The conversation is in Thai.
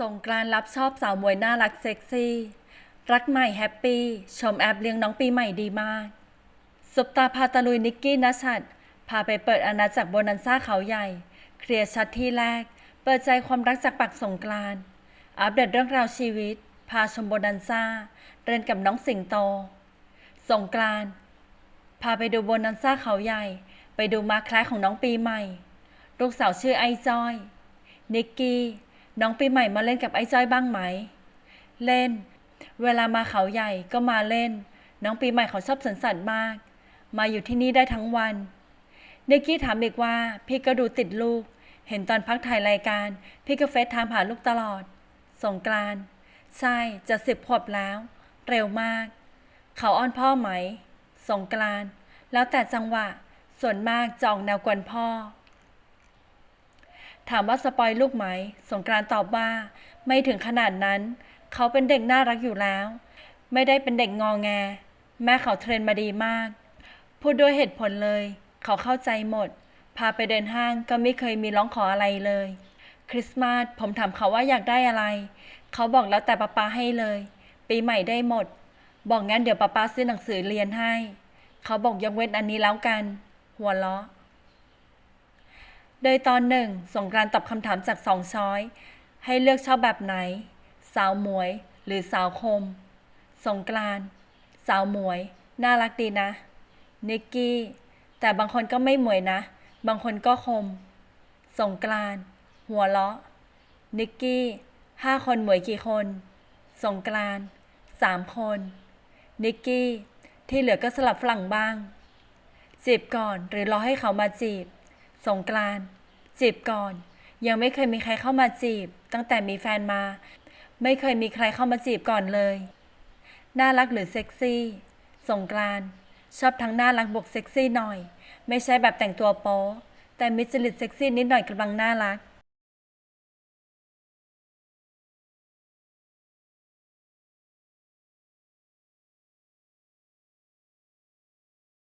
สงกรานรับชอบสาวมวยน่ารักเซ็กซี่ รักใหม่แฮปปี้ชมแอบเลี้ยงน้องปีใหม่ดีมากซุปตาพาตะลุยนิกกี้นัชัดพาไปเปิดอาณาจักรโบนันซ่าเขาใหญ่ เคลียร์ชัดที่แรก เปิดใจความรักจากปักสงกรานอัปเดตเรื่องราวชีวิต พาชมโบนันซ่าเรียนกับน้องสิงโต สงกรานพาไปดูโบนันซ่าเขาใหญ่ ไปดูมาคล้ายของน้องปีใหม่ ลูกสาวชื่อไอจอย นิกกี้ น้องปีใหม่มาเล่นกับไอ้จ้อยบ้างไหม เล่น เวลามาเขาใหญ่ก็มาเล่น น้องปีใหม่เขาชอบสนสัตว์มาก มาอยู่ที่นี่ได้ทั้งวันนิกกี้ถามอีกว่า พี่ก็ดูติดลูก เห็นตอนพักถ่ายรายการ พี่ก็เฟซไทม์หาลูกตลอด สงกรานใช่จะสิบขวบแล้ว เร็วมาก เขาอ้อนพ่อไหม สงกรานแล้วแต่จังหวะ ส่วนมากจองแนวกวนพ่อ ถามว่าสปอยลูกไหม สงกรานต์ตอบว่า ไม่ถึงขนาดนั้น เขาเป็นเด็กน่ารักอยู่แล้ว ไม่ได้เป็นเด็กงอแง แม่เขาเทรนมาดีมาก พูดด้วยเหตุผลเลย เขาเข้าใจหมด พาไปเดินห้างก็ไม่เคยมีร้องขออะไรเลย คริสต์มาสผมถามเขาว่าอยากได้อะไร เขาบอกแล้วแต่ป๊าป๊าให้เลย ปีใหม่ได้หมด บอกงั้นเดี๋ยวป๊าป๊าซื้อหนังสือเรียนให้ เขาบอกยกเว้นอันนี้แล้วกัน หัวเราะ โดยตอนหนึ่งสงกรานตอบคำถามจากสองช้อย ให้เลือกชอบแบบไหน สาวหมวย หรือสาวคม สงกรานสาวหมวย น่ารักดีนะ นิกกี้ แต่บางคนก็ไม่หมวยนะ บางคนก็คม สงกรานหัวเราะ นิกกี้ห้าคนหมวยกี่คน สงกรานสามคน นิกกี้ ที่เหลือก็สลับฝรั่งบ้าง จีบก่อนหรือรอให้เขามาจีบ สงกรานจีบก่อน ยังไม่เคยมีใครเข้ามาจีบ ตั้งแต่มีแฟนมา ไม่เคยมีใครเข้ามาจีบก่อนเลย น่ารักหรือเซ็กซี่สงกรานชอบทั้งน่ารักบวกเซ็กซี่หน่อย ไม่ใช่แบบแต่งตัวโป๊แต่มิจลิตเซ็กซี่นิดหน่อยกำลังน่ารัก